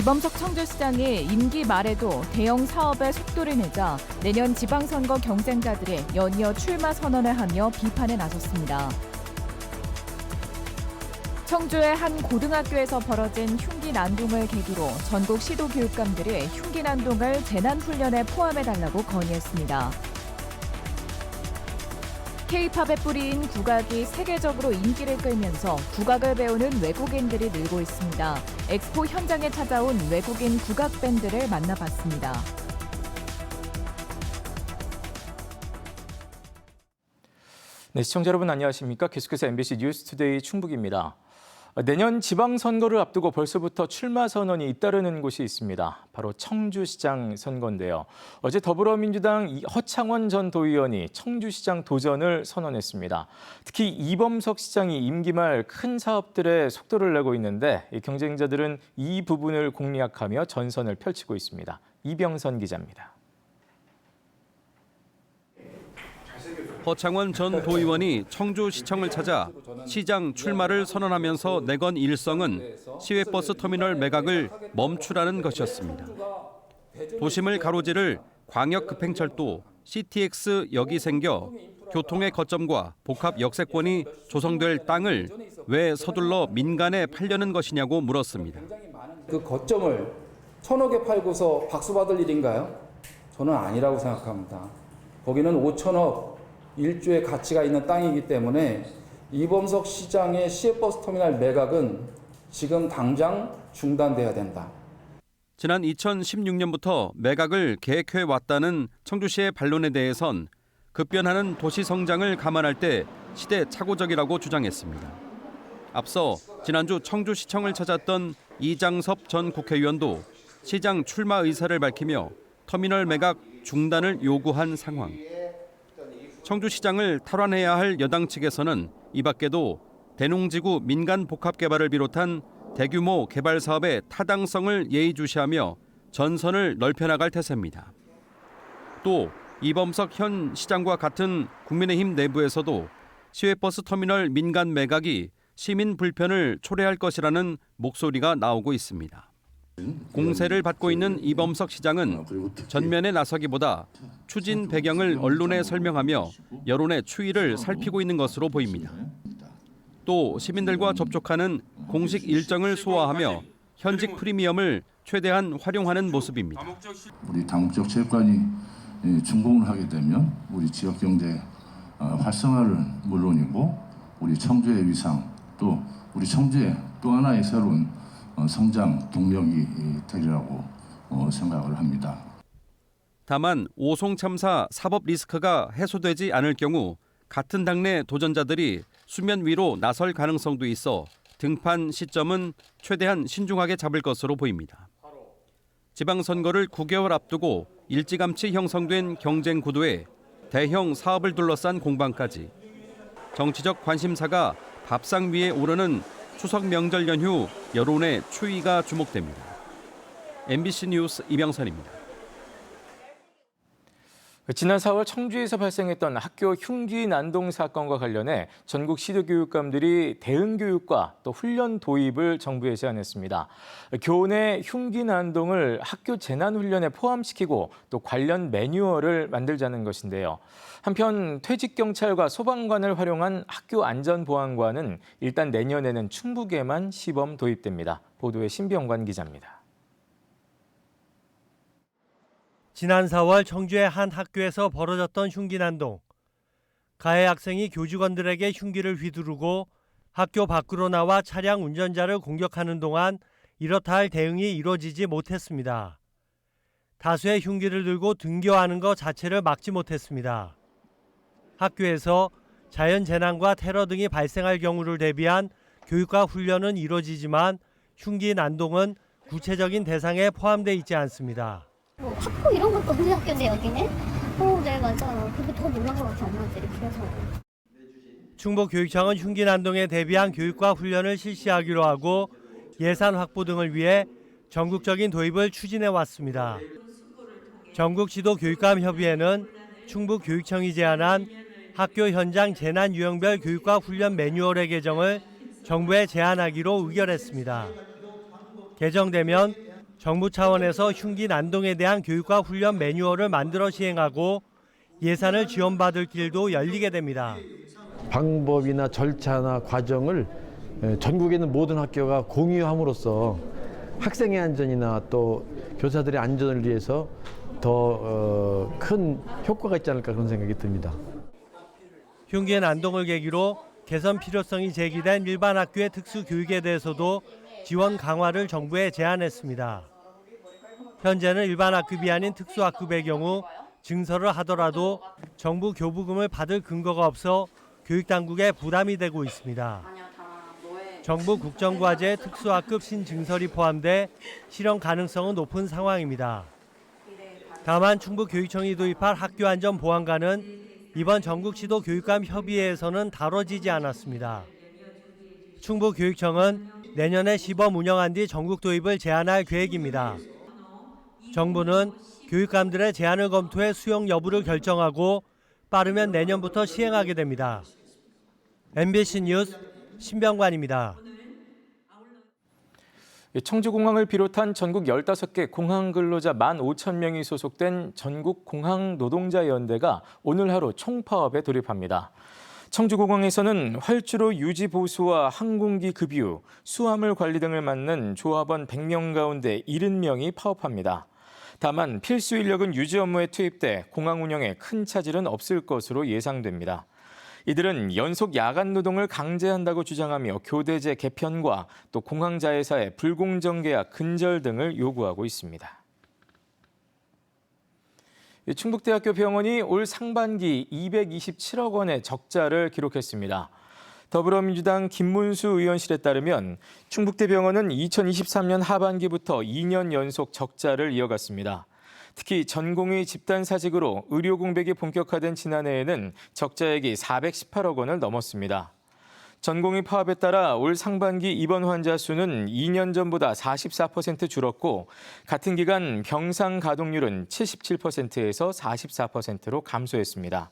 이범석 청주시장이 임기 말에도 대형 사업에 속도를 내자 내년 지방선거 경쟁자들이 연이어 출마 선언을 하며 비판에 나섰습니다. 청주의 한 고등학교에서 벌어진 흉기 난동을 계기로 전국 시도 교육감들이 흉기 난동을 재난 훈련에 포함해 달라고 건의했습니다. K-팝의 뿌리인 국악이 세계적으로 인기를 끌면서 국악을 배우는 외국인들이 늘고 있습니다. 엑스포 현장에 찾아온 외국인 국악 밴드를 만나봤습니다. 네, 시청자 여러분 안녕하십니까? 계속해서 MBC 뉴스투데이 충북입니다. 내년 지방선거를 앞두고 벌써부터 출마 선언이 잇따르는 곳이 있습니다. 바로 청주시장 선거인데요. 어제 더불어민주당 이- 허창원 전 도의원이 청주시장 도전을 선언했습니다. 특히 이범석 시장이 임기 말 큰 사업들에 속도를 내고 있는데 이 경쟁자들은 이 부분을 공략하며 전선을 펼치고 있습니다. 이병선 기자입니다. 허창원 전 도의원이 청주시청을 찾아 시장 출마를 선언하면서 내건 일성은 시외버스 터미널 매각을 멈추라는 것이었습니다. 도심을 가로지를 광역급행철도 CTX역이 생겨 교통의 거점과 복합 역세권이 조성될 땅을 왜 서둘러 민간에 팔려는 것이냐고 물었습니다. 그 거점을 천억에 팔고서 박수 받을 일인가요? 저는 아니라고 생각합니다. 거기는 5천억 일조의 가치가 있는 땅이기 때문에 이범석 시장의 시외버스 터미널 매각은 지금 당장 중단돼야 된다. 지난 2016년부터 매각을 계획해 왔다는 청주시의 반론에 대해선 급변하는 도시 성장을 감안할 때 시대착오적이라고 주장했습니다. 앞서 지난주 청주시청을 찾았던 이장섭 전 국회의원도 시장 출마 의사를 밝히며 터미널 매각 중단을 요구한 상황. 청주시장을 탈환해야 할 여당 측에서는 이 밖에도 대농지구 민간 복합 개발을 비롯한 대규모 개발 사업의 타당성을 예의주시하며 전선을 넓혀나갈 태세입니다. 또 이범석 현 시장과 같은 국민의힘 내부에서도 시외버스 터미널 민간 매각이 시민 불편을 초래할 것이라는 목소리가 나오고 있습니다. 공세를 받고 있는 이범석 시장은 전면에 나서기보다 추진 배경을 언론에 설명하며 여론의 추이를 살피고 있는 것으로 보입니다. 또 시민들과 접촉하는 공식 일정을 소화하며 현직 프리미엄을 최대한 활용하는 모습입니다. 우리 다목적 체육관이 이, 준공을 하게 되면 우리 지역 경제 어, 활성화는 물론이고 우리 청주의 위상 또 우리 청주의 또 하나의 새로운 어, 성장 동력이 이, 되리라고 어, 생각을 합니다. 다만 오송 참사 사법 리스크가 해소되지 않을 경우 같은 당내 도전자들이 수면 위로 나설 가능성도 있어 등판 시점은 최대한 신중하게 잡을 것으로 보입니다. 지방선거를 9개월 앞두고 일찌감치 형성된 경쟁 구도에 대형 사업을 둘러싼 공방까지 정치적 관심사가 밥상 위에 오르는 추석 명절 연휴 여론의 추이가 주목됩니다. MBC 뉴스 이병선입니다. 지난 4월 청주에서 발생했던 학교 흉기 난동 사건과 관련해 전국 시도교육감들이 대응 교육과 또 훈련 도입을 정부에 제안했습니다. 교내 흉기 난동을 학교 재난 훈련에 포함시키고 또 관련 매뉴얼을 만들자는 것인데요. 한편 퇴직 경찰과 소방관을 활용한 학교 안전보안관은 일단 내년에는 충북에만 시범 도입됩니다. 보도에 신병관 기자입니다. 지난 4월 청주의 한 학교에서 벌어졌던 흉기 난동. 가해 학생이 교직원들에게 흉기를 휘두르고 학교 밖으로 나와 차량 운전자를 공격하는 동안 이렇다 할 대응이 이루어지지 못했습니다. 다수의 흉기를 들고 등교하는 것 자체를 막지 못했습니다. 학교에서 자연 재난과 테러 등이 발생할 경우를 대비한 교육과 훈련은 이루어지지만 흉기 난동은 구체적인 대상에 포함되어 있지 않습니다. 뭐 학교 이런 것도 우리 학교인데 여기는? 어, 네 맞아. 그게 더 놀란 것 같아 엄마들이 그래서. 충북교육청은 흉기 난동에 대비한 교육과 훈련을 실시하기로 하고 예산 확보 등을 위해 전국적인 도입을 추진해 왔습니다. 전국지도 교육감 협의회는 충북교육청이 제안한 학교 현장 재난 유형별 교육과 훈련 매뉴얼의 개정을 정부에 제안하기로 의결했습니다. 개정되면 정부 차원에서 흉기 난동에 대한 교육과 훈련 매뉴얼을 만들어 시행하고 예산을 지원받을 길도 열리게 됩니다. 방법이나 절차나 과정을 에, 전국에 있는 모든 학교가 공유함으로써 학생의 안전이나 또 교사들의 안전을 위해서 더 큰 효과가 있지 않을까 그런 생각이 듭니다. 흉기의 난동을 계기로 개선 필요성이 제기된 일반 학교의 특수 교육에 대해서도 지원 강화를 정부에 제안했습니다. 현재는 일반 학급이 아닌 특수 학급의 경우 증서를 하더라도 정부 교부금을 받을 근거가 없어 교육 당국에 부담이 되고 있습니다. 정부 국정과제 특수학급 신증설이 포함돼 실현 가능성은 높은 상황입니다. 다만 충북교육청이 도입할 학교안전보안관은 이번 전국지도 교육감 협의회에서는 다뤄지지 않았습니다. 충북교육청은 내년에 시범 운영한 뒤 전국 도입을 제한할 계획입니다. 정부는 교육감들의 제안을 검토해 수용 여부를 결정하고 빠르면 내년부터 시행하게 됩니다. MBC 뉴스 신병관입니다. 청주공항을 비롯한 전국 15개 공항 근로자 1만 5천 명이 소속된 전국 공항 노동자 연대가 오늘 하루 총파업에 돌입합니다. 청주공항에서는 활주로 유지 보수와 항공기 급유, 수화물 관리 등을 맡는 조합원 100명 가운데 70명이 파업합니다. 다만 필수 인력은 유지 업무에 투입돼 공항 운영에 큰 차질은 없을 것으로 예상됩니다. 이들은 연속 야간 노동을 강제한다고 주장하며 교대제 개편과 또 공항자회사의 불공정 계약 근절 등을 요구하고 있습니다. 충북대학교 병원이 올 상반기 227억 원의 적자를 기록했습니다. 더불어민주당 김문수 의원실에 따르면 충북대병원은 2023년 하반기부터 2년 연속 적자를 이어갔습니다. 특히 전공의 집단 사직으로 의료 공백이 본격화된 지난해에는 적자액이 418억 원을 넘었습니다. 전공의 파업에 따라 올 상반기 입원 환자 수는 2년 전보다 44% 줄었고 같은 기간 병상 가동률은 77%에서 44%로 감소했습니다.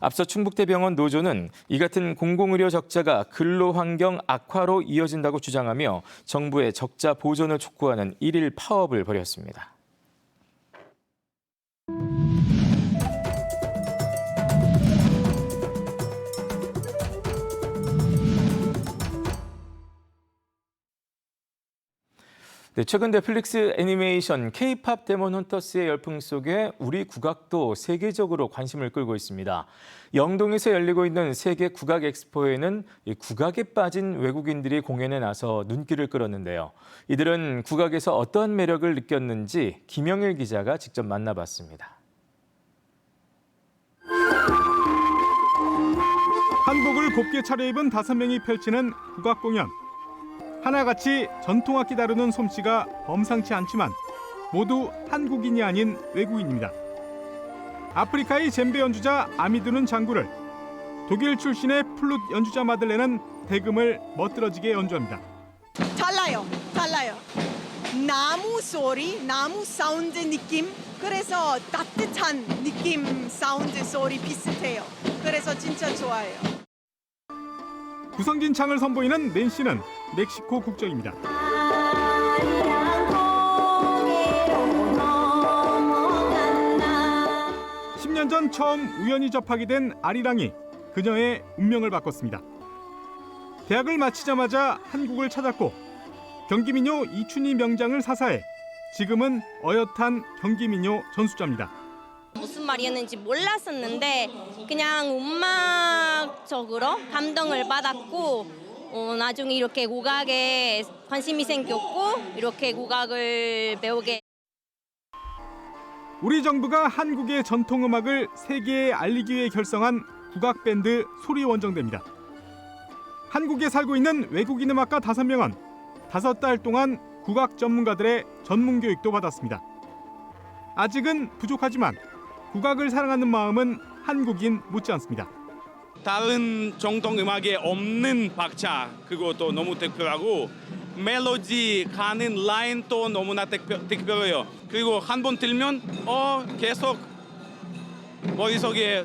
앞서 충북대병원 노조는 이 같은 공공의료 적자가 근로 환경 악화로 이어진다고 주장하며 정부의 적자 보전을 촉구하는 일일 파업을 벌였습니다. 네, 최근 넷플릭스 애니메이션 K-팝 데몬 헌터스의 열풍 속에 우리 국악도 세계적으로 관심을 끌고 있습니다. 영동에서 열리고 있는 세계 국악 엑스포에는 이 국악에 빠진 외국인들이 공연에 나서 눈길을 끌었는데요. 이들은 국악에서 어떤 매력을 느꼈는지 김영일 기자가 직접 만나봤습니다. 한복을 곱게 차려입은 다섯 명이 펼치는 국악 공연. 하나같이 전통악기 다루는 솜씨가 범상치 않지만 모두 한국인이 아닌 외국인입니다. 아프리카의 젬베 연주자 아미두는 장구를, 독일 출신의 플룻 연주자 마들렌은 대금을 멋들어지게 연주합니다. 달라요, 달라요. 나무 소리, 나무 사운드 느낌. 그래서 따뜻한 느낌 사운드 소리 비슷해요. 그래서 진짜 좋아요. 구성진 창을 선보이는 낸시는 멕시코 국적입니다. 10년 전 처음 우연히 접하게 된 아리랑이 그녀의 운명을 바꿨습니다. 대학을 마치자마자 한국을 찾았고 경기민요 이춘희 명장을 사사해 지금은 어엿한 경기민요 전수자입니다. 무슨 말이었는지 몰랐었는데 그냥 음악적으로 감동을 받았고 어, 나중에 이렇게 국악에 관심이 생겼고 이렇게 국악을 배우게 우리 정부가 한국의 전통 음악을 세계에 알리기 위해 결성한 국악 밴드 소리 원정대입니다. 한국에 살고 있는 외국인 음악가 다섯 명은 다섯 달 동안 국악 전문가들의 전문 교육도 받았습니다. 아직은 부족하지만 국악을 사랑하는 마음은 한국인 못지않습니다. 다른 정통 음악에 없는 박자 그것도 너무 특별하고 멜로디 가는 라인도 너무나 특별, 특별해요. 그리고 한 번 들면 어 계속 머릿속에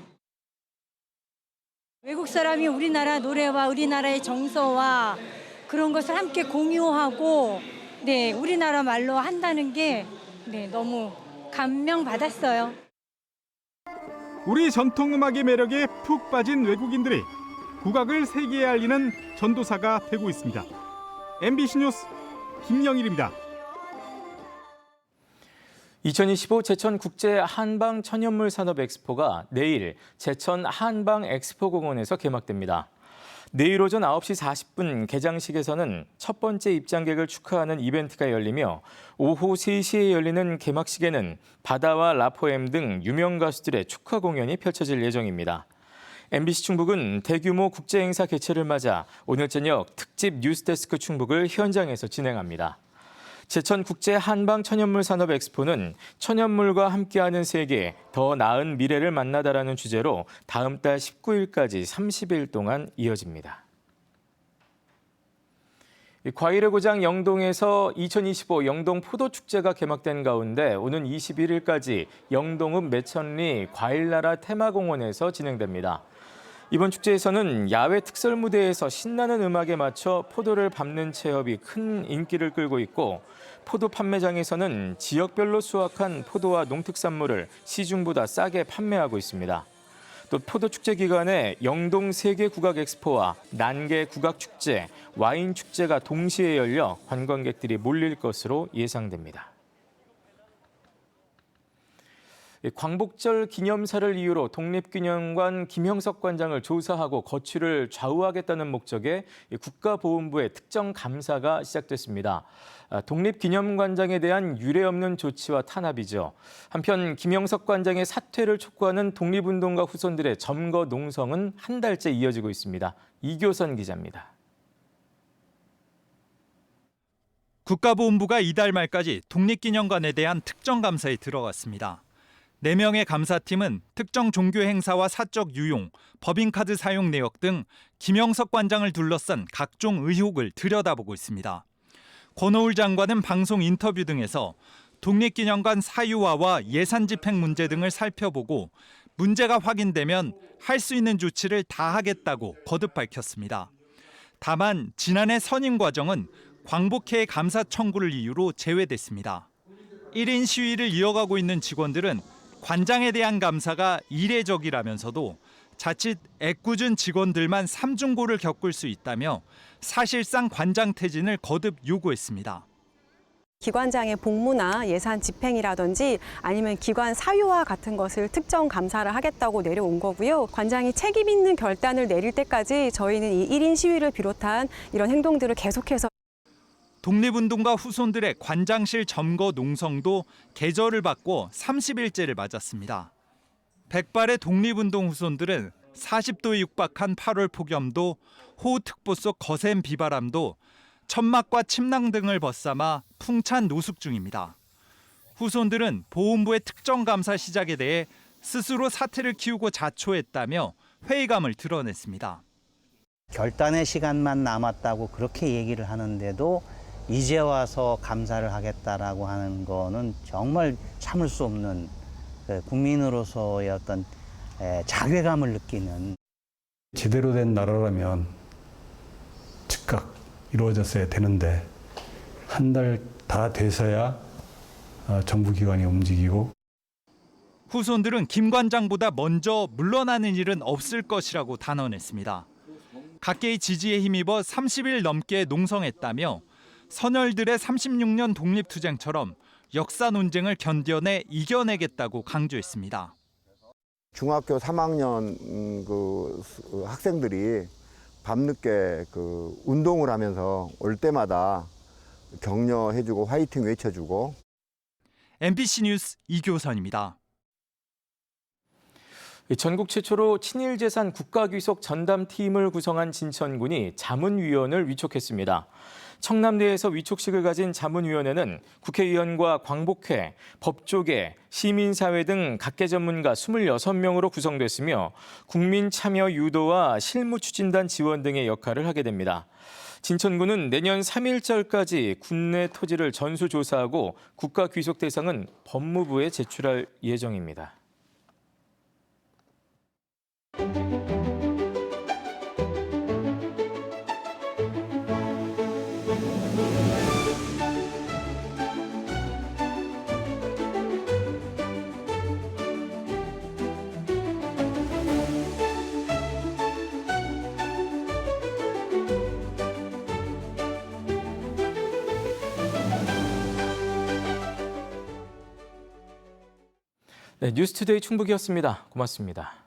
외국 사람이 우리나라 노래와 우리나라의 정서와 그런 것을 함께 공유하고 네, 우리나라 말로 한다는 게 네, 너무 감명 받았어요. 우리 전통 음악의 매력에 푹 빠진 외국인들이 국악을 세계에 알리는 전도사가 되고 있습니다. MBC 뉴스 김영일입니다. 2025 제천 국제 한방 천연물 산업 엑스포가 내일 제천 한방 엑스포 공원에서 개막됩니다. 내일 오전 9시 40분 개장식에서는 첫 번째 입장객을 축하하는 이벤트가 열리며 오후 3시에 열리는 개막식에는 바다와 라포엠 등 유명 가수들의 축하 공연이 펼쳐질 예정입니다. MBC 충북은 대규모 국제 행사 개최를 맞아 오늘 저녁 특집 뉴스데스크 충북을 현장에서 진행합니다. 제천 국제 한방 천연물 산업 엑스포는 천연물과 함께하는 세계, 더 나은 미래를 만나다라는 주제로 다음 달 19일까지 30일 동안 이어집니다. 이 과일의 고장 영동에서 2025 영동 포도축제가 개막된 가운데 오는 21일까지 영동읍 매천리 과일나라 테마공원에서 진행됩니다. 이번 축제에서는 야외 특설 무대에서 신나는 음악에 맞춰 포도를 밟는 체험이 큰 인기를 끌고 있고 포도 판매장에서는 지역별로 수확한 포도와 농특산물을 시중보다 싸게 판매하고 있습니다. 또 포도 축제 기간에 영동 세계 국악 엑스포와 난계 국악 축제, 와인 축제가 동시에 열려 관광객들이 몰릴 것으로 예상됩니다. 광복절 기념사를 이유로 독립기념관 김형석 관장을 조사하고 거취를 좌우하겠다는 목적의 국가보훈부의 특정 감사가 시작됐습니다. 아, 독립기념관장에 대한 유례 없는 조치와 탄압이죠. 한편 김형석 관장의 사퇴를 촉구하는 독립운동가 후손들의 점거 농성은 한 달째 이어지고 있습니다. 이교선 기자입니다. 국가보훈부가 이달 말까지 독립기념관에 대한 특정 감사에 들어갔습니다. 4명의 감사팀은 특정 종교 행사와 사적 유용, 법인카드 사용 내역 등 김영석 관장을 둘러싼 각종 의혹을 들여다보고 있습니다. 권오울 장관은 방송 인터뷰 등에서 독립기념관 사유화와 예산 집행 문제 등을 살펴보고 문제가 확인되면 할 수 있는 조치를 다 하겠다고 거듭 밝혔습니다. 다만 지난해 선임 과정은 광복회 감사 청구를 이유로 제외됐습니다. 1인 시위를 이어가고 있는 직원들은 관장에 대한 감사가 이례적이라면서도 자칫 애꿎은 직원들만 삼중고를 겪을 수 있다며 사실상 관장 퇴진을 거듭 요구했습니다. 기관장의 복무나 예산 집행이라든지 아니면 기관 사유화 같은 것을 특정 감사를 하겠다고 내려온 거고요. 관장이 책임 있는 결단을 내릴 때까지 저희는 이 1인 시위를 비롯한 이런 행동들을 계속해서 독립운동가 후손들의 관장실 점거 농성도 계절을 바꿔 30일째를 맞았습니다. 백발의 독립운동 후손들은 40도에 육박한 8월 폭염도 호우특보 속 거센 비바람도 천막과 침낭 등을 벗삼아 풍찬 노숙 중입니다. 후손들은 보훈부의 특정 감사 시작에 대해 스스로 사태를 키우고 자초했다며 회의감을 드러냈습니다. 결단의 시간만 남았다고 그렇게 얘기를 하는데도 이제 와서 감사를 하겠다라고 하는 거는 정말 참을 수 없는 그 국민으로서의 어떤 에, 자괴감을 느끼는 제대로 된 나라라면 즉각 이루어졌어야 되는데 한 달 다 돼서야 어, 정부 기관이 움직이고 후손들은 김 관장보다 먼저 물러나는 일은 없을 것이라고 단언했습니다. 각계의 지지에 힘입어 30일 넘게 농성했다며 선열들의 36년 독립투쟁처럼 역사 논쟁을 견뎌내 이겨내겠다고 강조했습니다. 중학교 3학년 음, 그 수- 학생들이 밤늦게 그 운동을 하면서 올 때마다 격려해주고 화이팅 외쳐주고 MBC 뉴스 이교선입니다. 전국 최초로 친일재산 국가귀속 전담팀을 구성한 진천군이 자문위원을 위촉했습니다. 청남대에서 위촉식을 가진 자문위원회는 국회의원과 광복회, 법조계, 시민사회 등 각계 전문가 26명으로 구성됐으며 국민 참여 유도와 실무 추진단 지원 등의 역할을 하게 됩니다. 진천군은 내년 3일절까지 군내 토지를 전수조사하고 국가 귀속 대상은 법무부에 제출할 예정입니다. 네, 뉴스투데이 충북이었습니다. 고맙습니다.